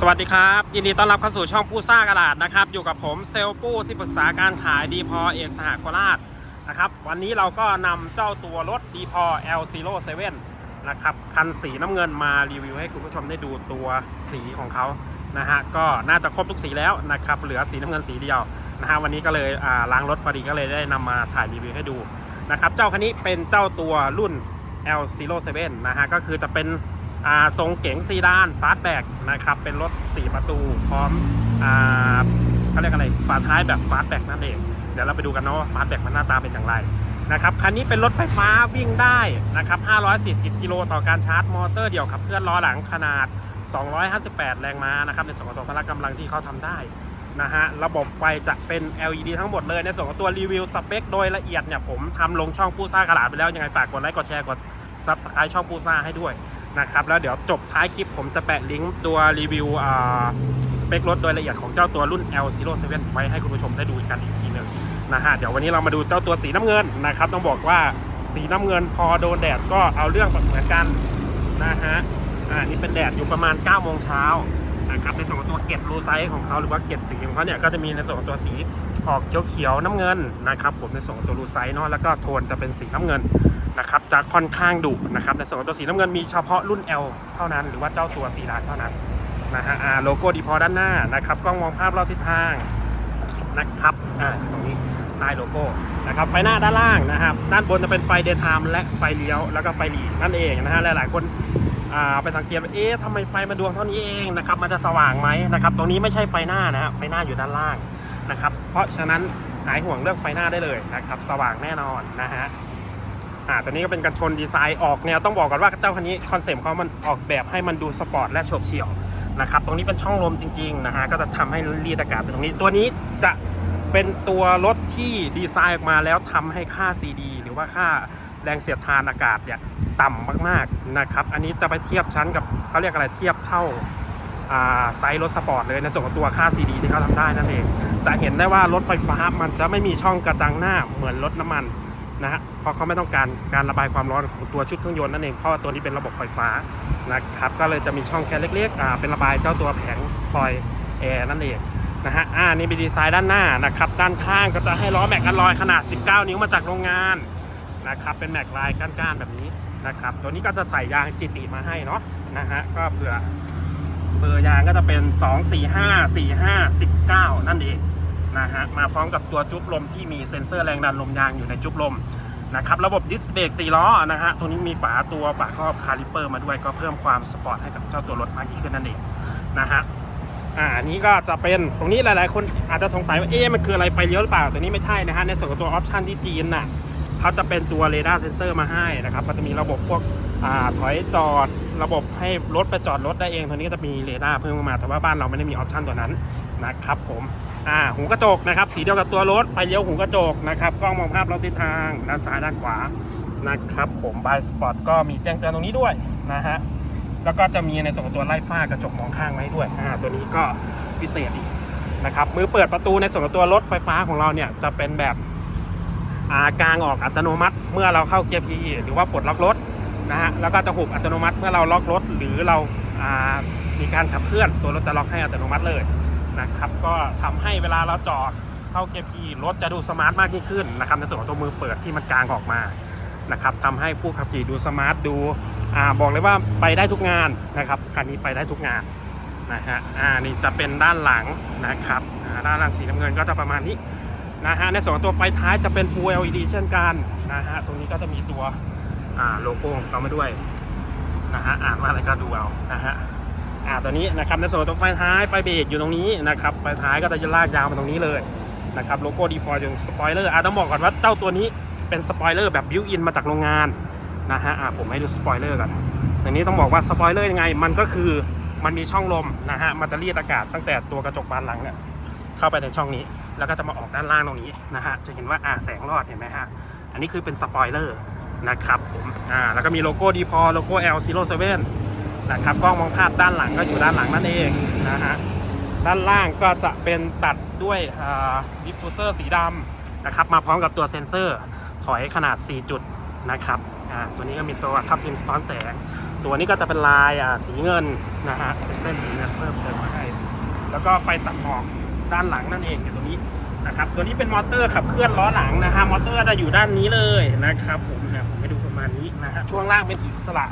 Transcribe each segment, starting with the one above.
สวัสดีครับ ยินดีต้อนรับเข้าสู่ช่องผู้ซ่ากระดาษนะครับ อยู่กับผมเซลปู้ที่ปรึกษาการขายดีพอเอกสหโคราชนะครับ วันนี้เราก็นำเจ้าตัวรถดีพอ L07 นะครับ คันสีน้ำเงินมารีวิวให้คุณผู้ชมได้ดูตัวสีของเขานะฮะก็น่าจะครบทุกสีแล้วนะครับ เหลือสีน้ำเงินสีเดียวนะฮะวันนี้ก็เลยอ่าล้างรถพอดีก็เลยได้นำมาถ่ายรีวิวให้ดูนะครับ เจ้าคันนี้เป็นเจ้าตัวรุ่น L07 นะฮะก็คือจะเป็น ทรงเก๋งซีดานฟาสแบกนะครับ เป็นรถ 4 ประตูพร้อมเขาเรียกอะไรฝาท้ายแบบฟาสแบกนั่นเอง เดี๋ยวเราไปดูกันเนาะว่าฟาสแบกมันหน้าตาเป็นอย่างไรนะครับคันนี้เป็นรถไฟฟ้าวิ่งได้นะครับ 540 กิโลต่อการชาร์จมอเตอร์เดี่ยวขับเคลื่อนล้อหลังขนาด 258 แรงม้านะครับในส่วนของพละกำลังที่เขาทำได้นะฮะระบบไฟจะเป็น LED ทั้งหมดเลยในส่วนของตัวรีวิวสเปคโดยละเอียดเนี่ยผมทำลงช่องปูซ่ากระดาษไปแล้วยังไงฝากกดไลค์กดแชร์กดซับสไครต์ช่องปูซ่าให้ด้วย นะครับ แล้วเดี๋ยวจบท้ายคลิปผมจะแปะลิงก์ตัวรีวิวสเปครถโดยละเอียดของเจ้าตัวรุ่น L07 ไว้ให้คุณผู้ชมได้ดูกันอีกทีหนึ่งนะฮะเดี๋ยววันนี้เรามาดูเจ้าตัวสีน้ำเงินนะครับต้องบอกว่าสีน้ำเงินพอโดนแดดก็เอาเรื่องเหมือนกันนะฮะอ่านี่เป็นแดดอยู่ประมาณ9โมงเช้านะครับในส่วนของตัวเกล็ดรูไซส์ของเขาหรือว่าเกล็ดสีของเขาเนี่ยก็จะมีในส่วนของตัวสีออกเขียวๆน้ำเงินนะครับผมในส่วนของตัวรูไซส์เนาะแล้วก็โทนจะเป็นสีน้ำเงิน นะครับจะค่อนข้างดุนะครับในส่วนของตัวสีน้ำเงินมีเฉพาะรุ่น L เท่านั้น หรือว่าเจ้าตัวสีดานเท่านั้นนะฮะโลโก้ดีพอด้านหน้านะครับกล้องมองภาพรอบทิศทางนะครับอ่าตรงนี้ใต้โลโก้นะครับไฟหน้าด้านล่างนะครับ ด้านบนจะเป็นไฟเดย์ไทม์และไฟเลี้ยวแล้วก็ไฟหลีนั่นเองนะฮะหลายๆคนอ่าไปสังเกตว่าเอ๊ะทำไมไฟมันดวงเท่านี้เองนะครับมันจะสว่างไหมนะครับตรงนี้ไม่ใช่ไฟหน้านะฮะไฟหน้าอยู่ด้านล่างนะครับเพราะฉะนั้นหายห่วงเรื่องไฟหน้าได้เลยนะครับสว่างแน่นอนนะฮะ อ่าตัวนี้ก็เป็นกันชนดีไซน์ออกแนวต้องบอกก่อนว่าเจ้าคันนี้คอนเซ็ปต์เขามันออกแบบให้มันดูสปอร์ตและโฉบเฉี่ยวนะครับตรงนี้เป็นช่องลมจริงๆนะฮะก็จะทำให้รีดอากาศไปตรงนี้ ตัวนี้จะเป็นตัวรถที่ดีไซน์ออกมาแล้วทำให้ค่า CD หรือว่าค่าแรงเสียดทานอากาศเนี่ยต่ำมากๆนะครับ อันนี้จะไปเทียบชั้นกับเขาเรียกอะไรเทียบเท่าไซส์รถสปอร์ตเลยในส่วนของตัวค่า CD ที่เขาทำได้นั่นเอง จะเห็นได้ว่ารถไฟฟ้ามันจะไม่มีช่องกระจังหน้าเหมือนรถน้ำมัน นะฮะเพราะเขาไม่ต้องการการระบายความร้อนของตัวชุดเครื่องยนต์นั่นเองเพราะว่าตัวนี้เป็นระบบไฟฟ้านะครับก็เลยจะมีช่องแค่เล็กๆอ่าเป็นระบายเจ้าตัวแผงคอยแอร์นั่นเองนะฮะอ่านี่เป็นดีไซน์ด้านหน้านะครับด้านข้างก็จะให้ล้อแม็กกันลอยขนาด 19 นิ้วมาจากโรงงานนะครับเป็นแม็กลายก้านๆแบบนี้นะครับตัวนี้ก็จะใส่ยางจิติมาให้เนาะนะฮะก็เผื่อเบอร์ยางก็จะเป็น 2 4 5 4 5 19 นั่นเอง นะฮะมาพร้อมกับตัวจุ๊บลมที่มีเซ็นเซอร์แรงดันลมยางอยู่ในจุ๊บลมนะครับระบบดิสเบรก4ล้อนะฮะตัวนี้มีฝาตัวฝาครอบคาลิเปอร์มาด้วยก็เพิ่มความสปอร์ตให้กับเจ้าตัวรถมากยิ่งขึ้นนั่นเองนะฮะอ่าอันนี้ก็จะเป็นตรงนี้หลายๆ คนอาจจะสงสัยว่าเอ๊ะมันคืออะไรไฟเลี้ยวหรือเปล่าตัวนี้ไม่ใช่นะฮะในส่วนของตัวออปชันที่จีนน่ะเขาจะเป็นตัวเรดาร์เซนเซอร์มาให้นะครับมันจะมีระบบพวกอ่าถอยจอด ระบบให้รถไปจอดรถได้เองตัวนี้ก็จะมีเรดาร์เพิ่มมา แต่ว่าบ้านเราไม่ได้มีออปชันตัวนั้นนะครับผมอ่าหูกระจกนะครับสีเดียวกับตัวรถไฟเลี้ยวหูกระจกนะครับกล้องมองภาพรอบทิศทางด้านซ้ายด้านขวานะครับผมบายสปอร์ตก็มีแจ้งเตือนตรงนี้ด้วยนะฮะแล้วก็จะมีในส่วนของตัวไล่ฝ้ากระจกมองข้างไว้ด้วยอ่าตัวนี้ก็พิเศษอีกนะครับมือเปิดประตูในส่วนของตัวรถไฟฟ้าของเราเนี่ยจะเป็นแบบกลางออกอัตโนมัติ เมื่อเราเข้าเกียร์พีหรือว่าปลดล็อกรถ นะฮะแล้วก็จะหุบอัตโนมัติเมื่อเราล็อกรถหรือเราามีการขับเคลื่อนตัวรถจะล็อกให้อัตโนมัติเลยนะครับก็ทำให้เวลาเราจอดเข้าเกียร์พีรถจะดูสมาร์ทมากยิ่งขึ้นนะครับในส่วนของตัวมือเปิดที่มันกลางออกมานะครับทำให้ผู้ขับขี่ดูสมาร์ทดูอ่าบอกเลยว่าไปได้ทุกงานนะครับคันนี้ไปได้ทุกงานนะฮะอ่านี่จะเป็นด้านหลังนะครับด้านหลังสีน้ำเงินก็จะประมาณนี้นะฮะในส่วนตัวไฟท้ายจะเป็น Full LED เช่นกันนะฮะตรงนี้ก็จะมีตัว โลโก้ของเขามาด้วยนะฮะอ่านว่าอะไรก็ดูเอานะฮะอ่าตัวนี้นะครับในส่วนของไฟท้ายไฟเบรกอยู่ตรงนี้นะครับไฟท้ายก็จะลากยาวมาตรงนี้เลยนะครับโลโก้ดีพอจนสปอยเลอร์อ่าต้องบอกก่อนว่าเจ้าตัวนี้เป็นสปอยเลอร์แบบบิวอินมาจากโรงงานนะฮะอ่าผมให้ดูสปอยเลอร์ก่อนอันนี้ต้องบอกว่าสปอยเลอร์ยังไง มันก็คือมันมีช่องลมนะฮะมันจะเรียดอากาศตั้งแต่ตัวกระจกบานหลังเนี่ยเข้าไปในช่องนี้ แล้วก็จะมาออกด้านล่างตรงนี้นะฮะจะเห็นว่าอ่าแสงรอดเห็นไหมฮะอันนี้คือเป็นสปอยเลอร์นะครับ อ่าแล้วก็มีโลโก้ดีพอโลโก้ L07 นะครับกล้องมองภาพด้านหลังก็อยู่ด้านหลังนั่นเองนะฮะด้านล่างก็จะเป็นตัดด้วยดิฟฟูเซอร์สีดำนะครับมาพร้อมกับตัวเซ็นเซอร์ถอยขนาด 4 จุดนะครับอ่าตัวนี้ก็มีตัวทับทิมสะท้อนแสง ตัวนี้ก็จะเป็นลายอ่าสีเงินนะฮะเป็นเส้นสีเงินเพิ่มเติมมาให้แล้วก็ไฟตัดหมอกด้านหลังนั่นเองอยู่ตรงนี้นะครับตัวนี้เป็นมอเตอร์ขับเคลื่อนล้อหลังนะฮะมอเตอร์จะอยู่ด้านนี้เลยนะครับผม ฮะช่วงล่างเป็นอิสระ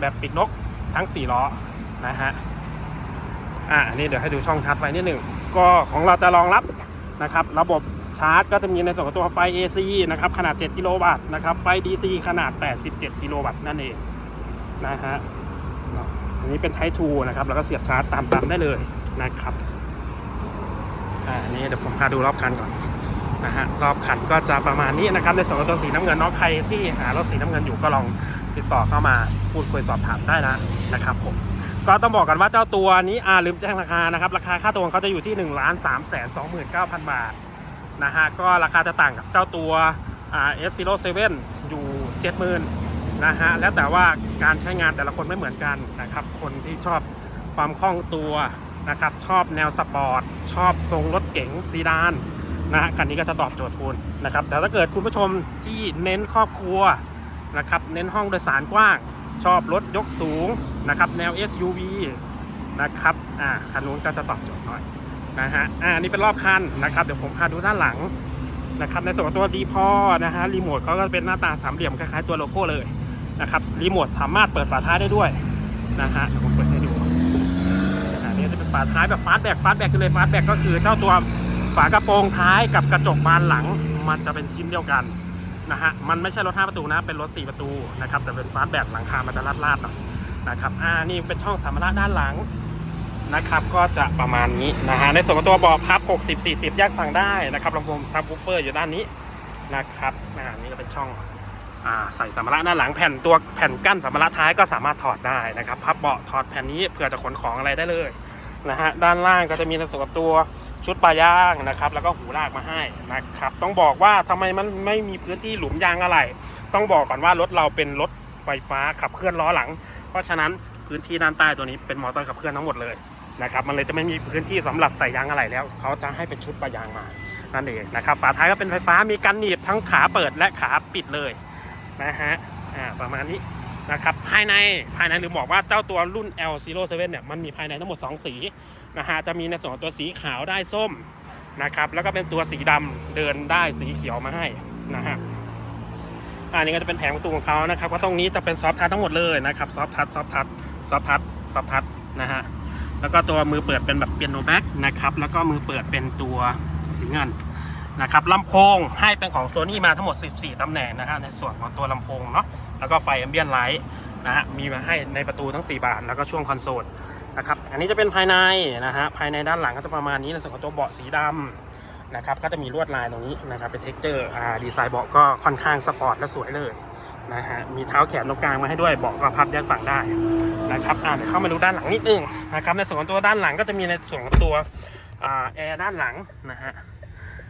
แบบปีกนกทั้ง 4 ล้อนะฮะอ่าอันนี่เดี๋ยวให้ดูช่องชาร์จไฟนิดหนึ่งก็ของเราจะรองรับนะครับ ระบบชาร์จก็จะมีในส่วนของตัวไฟ AC นะครับขนาด 7 กิโลวัตต์นะครับไฟ DC ขนาด 87 กิโลวัตต์นั่นเองนะฮะอันนี้เป็น Type 2นะครับแล้วก็เสียบชาร์จตามปั๊มได้เลยนะครับอ่าอันนี้เดี๋ยวผมพาดูรอบคันก่อน นะฮะรอบคันก็จะประมาณนี้นะครับ ในส่วนของตัวสีน้ำเงินเนาะใครที่หารถสีน้ำเงินอยู่ก็ลองติดต่อเข้ามาพูดคุยสอบถามได้นะนะครับผมก็ต้องบอกกันว่าเจ้าตัวนี้อาลืมแจ้งราคานะครับ ราคาค่าตัวของเขาจะอยู่ที่1นึ่งล้านสามแสนสองหมื่นเก้าพันบาทนะฮะก็ราคาจะต่างกับเจ้าตัวอ่า S Zero Seven อยู่เจ็ดหมื่นนะฮะแล้วแต่ว่าการใช้งานแต่ละคนไม่เหมือนกันนะครับ คนที่ชอบความคล่องตัวนะครับชอบแนวสปอร์ตชอบทรงรถเก๋งซีดาน นะฮะคันนี้ก็จะตอบโจทย์คุณนะครับ แต่ถ้าเกิดคุณผู้ชมที่เน้นครอบครัวนะครับ เน้นห้องโดยสารกว้าง ชอบรถยกสูงนะครับแนว SUV นะครับ อ่า คันนู้นก็จะตอบโจทย์หน่อยนะฮะ อ่า นี่เป็นรอบคันนะครับ เดี๋ยวผมพาดูด้านหลังนะครับ ในส่วนของตัวดีพอนะฮะ รีโมทเขาก็เป็นหน้าตาสามเหลี่ยมคล้ายๆตัวโลโก้เลยนะครับ รีโมทสามารถเปิดฝาท้ายได้ด้วยนะฮะเดี๋ยวผมเปิดให้ดู อันนี้จะเป็นฝาท้ายแบบฟาสแบ็กฟาสแบ็กคือเลยฟาสแบ็กก็คือเจ้าตัว ฝากระโปรงท้ายกับกระจกบานหลัง มันจะเป็นชิ้นเดียวกันนะฮะมันไม่ใช่รถ 5 ประตูนะ เป็นรถ 4 ประตูนะครับแต่เป็นฟาสแบ็กหลังคามันจะลาดๆหน่อยนะครับอ่านี่เป็นช่องสัมภาระด้านหลังนะครับก็จะประมาณนี้นะฮะในส่วนของตัวเบาะพับ 60 40 แยกฝั่งได้นะครับลำโพงซับวูฟเฟอร์อยู่ด้านนี้นะครับอ่านี่ก็เป็นช่องอ่าใส่สัมภาระด้านหลังแผ่นตัวแผ่นกั้นสัมภาระท้ายก็สามารถถอดได้นะครับพับเบาะถอดแผ่นนี้เพื่อจะขนของอะไรได้เลยนะฮะด้านล่างก็จะมีในส่วนของตัว ชุดปลาย่างนะครับ แล้วก็หูลากมาให้นะครับ ต้องบอกว่าทำไมมันไม่มีพื้นที่หลุมยางอะไร ต้องบอกก่อนว่ารถเราเป็นรถไฟฟ้าขับเคลื่อนล้อหลัง เพราะฉะนั้นพื้นที่ด้านใต้ตัวนี้เป็นมอเตอร์ขับเคลื่อนทั้งหมดเลยนะครับ มันเลยจะไม่มีพื้นที่สำหรับใส่ยางอะไรแล้ว เขาจะให้เป็นชุดปลายางมา นั่นเองนะครับ ฝาท้ายก็เป็นไฟฟ้า มีกันหนีบทั้งขาเปิดและขาปิดเลยนะฮะ อ่า ประมาณนี้นะครับ ภายใน ภายในหรือบอกว่าเจ้าตัวรุ่น L07 เนี่ย มันมีภายในทั้งหมด 2 สี นะฮะจะมีในส่วนของตัวสีขาวได้ส้มนะครับแล้วก็เป็นตัวสีดำเดินได้สีเขียวมาให้นะฮะอันนี้ก็จะเป็นแผงประตูของเขานะครับก็ตรงนี้จะเป็นซอฟทัชทั้งหมดเลยนะครับซอฟทัชซอฟทัชซอฟทัชซอฟทัชนะฮะแล้วก็ตัวมือเปิดเป็นแบบเปียโนแบ็กนะครับแล้วก็มือเปิดเป็นตัวสีเงินนะครับลำโพงให้เป็นของ Sony มาทั้งหมด 14ตำแหน่งนะฮะในส่วนของตัวลำโพงเนาะแล้วก็ไฟแอมเบียนไลท์นะฮะมีมาให้ในประตูทั้ง 4 บานแล้วก็ช่วงคอนโซล นะครับ อันนี้จะเป็นภายในนะฮะ ภายในด้านหลังก็จะประมาณนี้ในส่วนของตัวเบาะสีดำนะครับ ก็จะมีลวดลายตรงนี้นะครับ เป็นเท็กเจอร์อ่าดีไซน์เบาะก็ค่อนข้างสปอร์ตและสวยเลยนะฮะ มีเท้าแขนตรงกลางมาให้ด้วย เบาะก็พับแยกฝั่งได้นะครับ อ่าเดี๋ยวเข้ามาดูด้านหลังนิดนึงนะครับ ในส่วนของตัวด้านหลังก็จะมีในส่วนของตัวอ่าแอร์ด้านหลังนะฮะ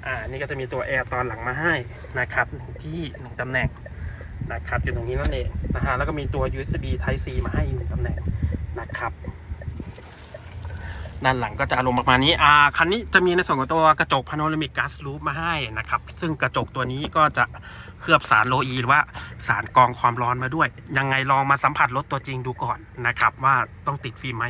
อ่า นี่ก็จะมีตัวแอร์ตอนหลังมาให้นะครับที่หนึ่งตำแหน่งนะครับอยู่ตรงนี้นั่นเองนะฮะแล้วก็มีตัว USB Type C มาให้อีกหนึ่งตำแหน่งนะครับ ด้านหลังก็จะอารมณ์ประมาณนี้อ่าคันนี้จะมีในส่วนของตัวกระจกพาโนรามิก a ัส o ู p มาให้นะครับ ซึ่งกระจกตัวนี้ก็จะเคลือบสารโลอีหรือว่าสารกรองความร้อนมาด้วย ยังไงลองมาสัมผัสรถตัวจริงดูก่อนนะครับ ว่าต้องติดฟิล์มไหม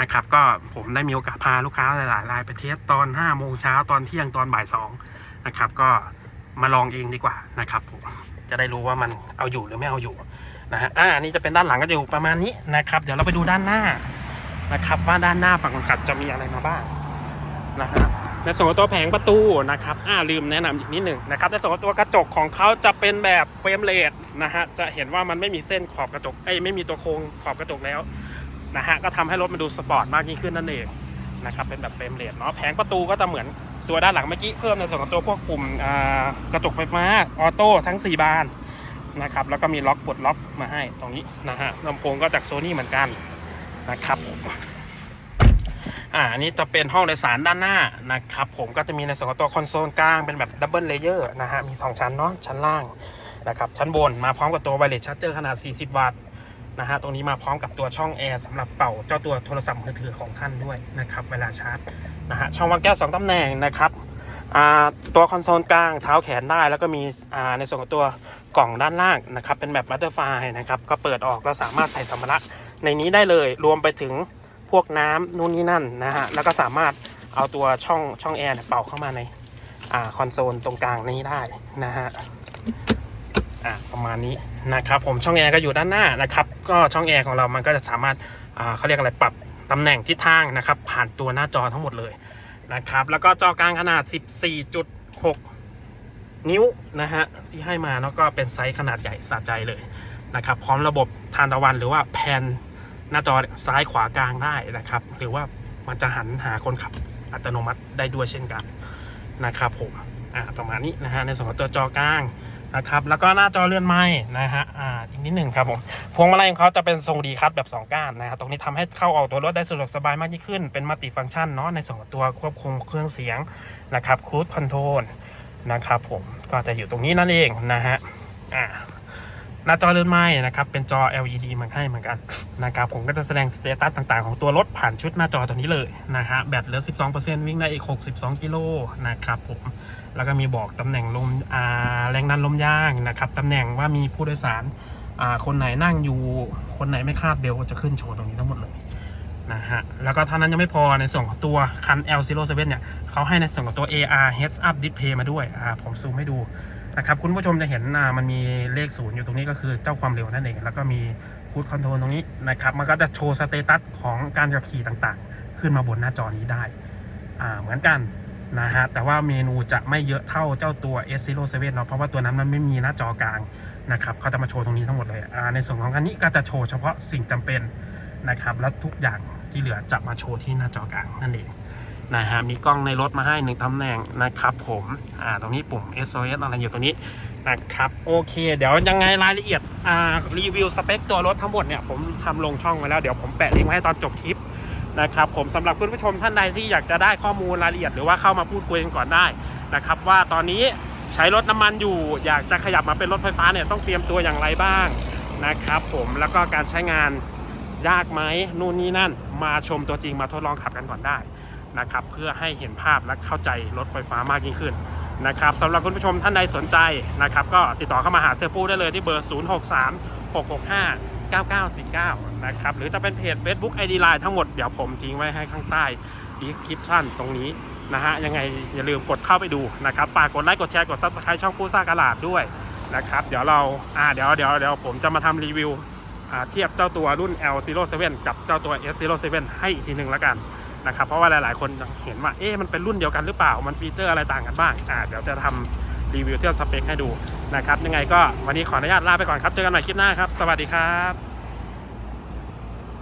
นะครับ ก็ผมได้มีโอกาสพาลูกค้าหลายๆรายไปเทสตอน5โมงเช้าตอนเที่ยงตอนบ่าย2นะครับ ก็มาลองเองดีกว่านะครับผมจะได้รู้ว่ามันเอาอยู่หรือไม่เอาอยู่นะฮะอ่านี่จะเป็นด้านหลังก็จะอยู่ประมาณนี้นะครับ เดี๋ยวเราไปดูด้านหน้า นะครับ ว่าด้านหน้าฝั่งคนขับจะมีอะไรมาบ้างนะฮะในส่วนของตัวแผงประตูนะครับอ่าลืมแนะนำอีกนิดหนึ่งนะครับในส่วนของตัวกระจกของเขาจะเป็นแบบเฟรมเลสนะฮะจะเห็นว่ามันไม่มีเส้นขอบกระจกเอ้ไม่มีตัวโครงขอบกระจกแล้วนะฮะก็ทำให้รถมันดูสปอร์ตมากยิ่งขึ้นนั่นเองนะครับเป็นแบบเฟรมเรทเนาะแผงประตูก็จะเหมือนตัวด้านหลังเมื่อกี้เพิ่มในส่วนของตัวพวกปุ่มอ่ากระจกไฟฟ้าออโต้ทั้ง 4 บานนะครับแล้วก็มีล็อกปลดล็อกมาให้ตรงนี้นะฮะลำโพงก็จากโซนี่เหมือนกัน นะครับอ่าอันนี้จะเป็นห้องโดยสารด้านหน้านะครับผมก็จะมีในส่วนของตัวคอนโซลกลางเป็นแบบดับเบิลเลเยอร์นะฮะมี 2 ชั้นเนาะชั้นล่างนะครับชั้นบนมาพร้อมกับตัวไวเลสชาร์จเจอร์ขนาด 40 วัตต์นะฮะตรงนี้มาพร้อมกับตัวช่องแอร์สำหรับเป่าเจ้าตัวโทรศัพท์มือถือของท่านด้วยนะครับเวลาชาร์จนะฮะช่องวางแก้ว2ตำแหน่งนะครับอ่าตัวคอนโซลกลางเท้าแขนได้ แล้วก็มีอ่าในส่วนของตัวกล่องด้านล่างนะครับเป็นแบบบัตเตอร์ไฟนะครับก็เปิดออกก็สามารถใส่สัมภาระ ในนี้ได้เลยรวมไปถึงพวกน้ำนู่นนี่นั่นนะฮะแล้วก็สามารถเอาตัวช่องช่องแอร์เป่าเข้ามาในอ่าคอนโซลตรงกลางนี้ได้นะฮะอ่าประมาณนี้นะครับผมช่องแอร์ก็อยู่ด้านหน้านะครับก็ช่องแอร์ของเรามันก็จะสามารถอ่าเขาเรียกอะไรปรับตำแหน่งทิศทางนะครับ ผ่านตัวหน้าจอทั้งหมดเลยนะครับแล้วก็จอกลางขนาด 14.6 นิ้วนะฮะที่ให้มาเนาะก็เป็นไซส์ขนาดใหญ่สะใจเลยนะครับพร้อมระบบทานตะวันหรือว่าแผ่น หน้าจอซ้ายขวากลางได้นะครับ หรือว่ามันจะหันหาคนขับอัตโนมัติได้ด้วยเช่นกันนะครับผมอ่าประมาณนี้นะฮะในส่วนของตัวจอกลางนะครับแล้วก็หน้าจอเลื่อนไม้นะฮะอ่าอีกนิดหนึ่งครับผมพวงมาลัยของเขาจะเป็นทรงดีคัทแบบสองก้านนะฮะตรงนี้ทำให้เข้าออกตัวรถได้สะดวกสบายมากยิ่งขึ้น เป็นมัลติฟังก์ชันเนาะในส่วนของตัวควบคุมเครื่องเสียงนะครับครู i คอนโทรลนะครับผมก็จะอยู่ตรงนี้นั่นเองนะฮะอ่า หน้าจอเลื่อนไม้นะครับเป็นจอ LED มันให้เหมือนกันนะครับผมก็จะแสดงสเตตัสต่างๆ ของตัวรถผ่านชุดหน้าจอตัวนี้เลยนะฮะแบตเหลือ 12%วิ่งได้อีก 62 กิโลนะครับผมแล้วก็มีบอกตำแหน่งลมแรงดันลมยางนะครับตำแหน่งว่ามีผู้โดยสารคนไหนนั่งอยู่ คนไหนไม่คาดเบลก็จะขึ้นโชว์ตรงนี้ทั้งหมดเลยนะฮะแล้วก็เท่านั้นยังไม่พอในส่วนของตัวคัน L07 เนี่ยเขาให้ในส่วนของตัว AR Heads Up Display มาด้วยอ่าผมซูมให้ดู นะครับคุณผู้ชมจะเห็นอ่ามันมีเลขศูนย์อยู่ตรงนี้ก็คือเจ้าความเร็วนั่นเอง แล้วก็มีคูดคอนโทรลตรงนี้นะครับ มันก็จะโชว์สเตตัสของการขับขี่ต่างๆ ขึ้นมาบนหน้าจอนี้ได้อ่าเหมือนกันนะฮะ แต่ว่าเมนูจะไม่เยอะเท่าเจ้าตัว S07 เนาะเพราะว่าตัวนั้นมันไม่มีหน้าจอกลางนะครับเขาจะมาโชว์ตรงนี้ทั้งหมดเลยอ่าในส่วนของคันนี้ก็จะโชว์เฉพาะสิ่งจำเป็นนะครับ แล้วทุกอย่างที่เหลือจะมาโชว์ที่หน้าจอกลางนั่นเอง นะฮะมีกล้องในรถมาให้หนึ่งตำแหน่งนะครับผมอ่าตรงนี้ปุ่ม SOS อะไรอยู่ตรงนี้นะครับโอเค เดี๋ยวยังไงรายละเอียดอ่ารีวิวสเปคตัวรถทั้งหมดเนี่ยผมทำลงช่องไว้แล้วเดี๋ยวผมแปะลิงก์ไว้ให้ตอนจบคลิปนะครับผมสำหรับคุณผู้ชมท่านใดที่อยากจะได้ข้อมูลรายละเอียดหรือว่าเข้ามาพูดคุยกันก่อนได้นะครับว่าตอนนี้ใช้รถน้ำมันอยู่ อยากจะขยับมาเป็นรถไฟฟ้าเนี่ยต้องเตรียมตัวอย่างไรบ้างนะครับผมแล้วก็การใช้งานยากไหมนู่นนี่นั่น มาชมตัวจริงมาทดลองขับกันก่อนได้ นะครับ เพื่อให้เห็นภาพและเข้าใจรถไฟฟ้ามากยิ่งขึ้นนะครับสำหรับคุณผู้ชมท่านใดสนใจนะครับ ก็ติดต่อเข้ามาหาเซอร์ปูได้เลยที่เบอร์ 0 6 3 6 6 5 9 9 4 9 นะครับ หรือจะเป็นเพจ Facebook ID Line ทั้งหมด เดี๋ยวผมทิ้งไว้ให้ข้างใต้ description ตรงนี้นะฮะ ยังไงอย่าลืมกดเข้าไปดูนะครับ ฝากกดไลค์ กดแชร์ กด Subscribe ช่องผู้สร้างกระลาดด้วยนะครับ เดี๋ยวเรา อ่า เดี๋ยวเดี๋ยวเดี๋ยวผมจะมาทำรีวิวเทียบเจ้าตัวรุ่น L07 กับเจ้าตัว S07 ให้อีกทีหนึ่งแล้วกัน นะครับเพราะว่าหลายๆ คนเห็นว่าเอ๊ะมันเป็นรุ่นเดียวกันหรือเปล่า มันฟีเจอร์อะไรต่างกันบ้างอ่าเดี๋ยวจะทำรีวิวเทียบสเปคให้ดูนะครับยังไงก็วันนี้ขออนุญาตลาไปก่อนครับ เจอกันใหม่คลิปหน้าครับ สวัสดีครับ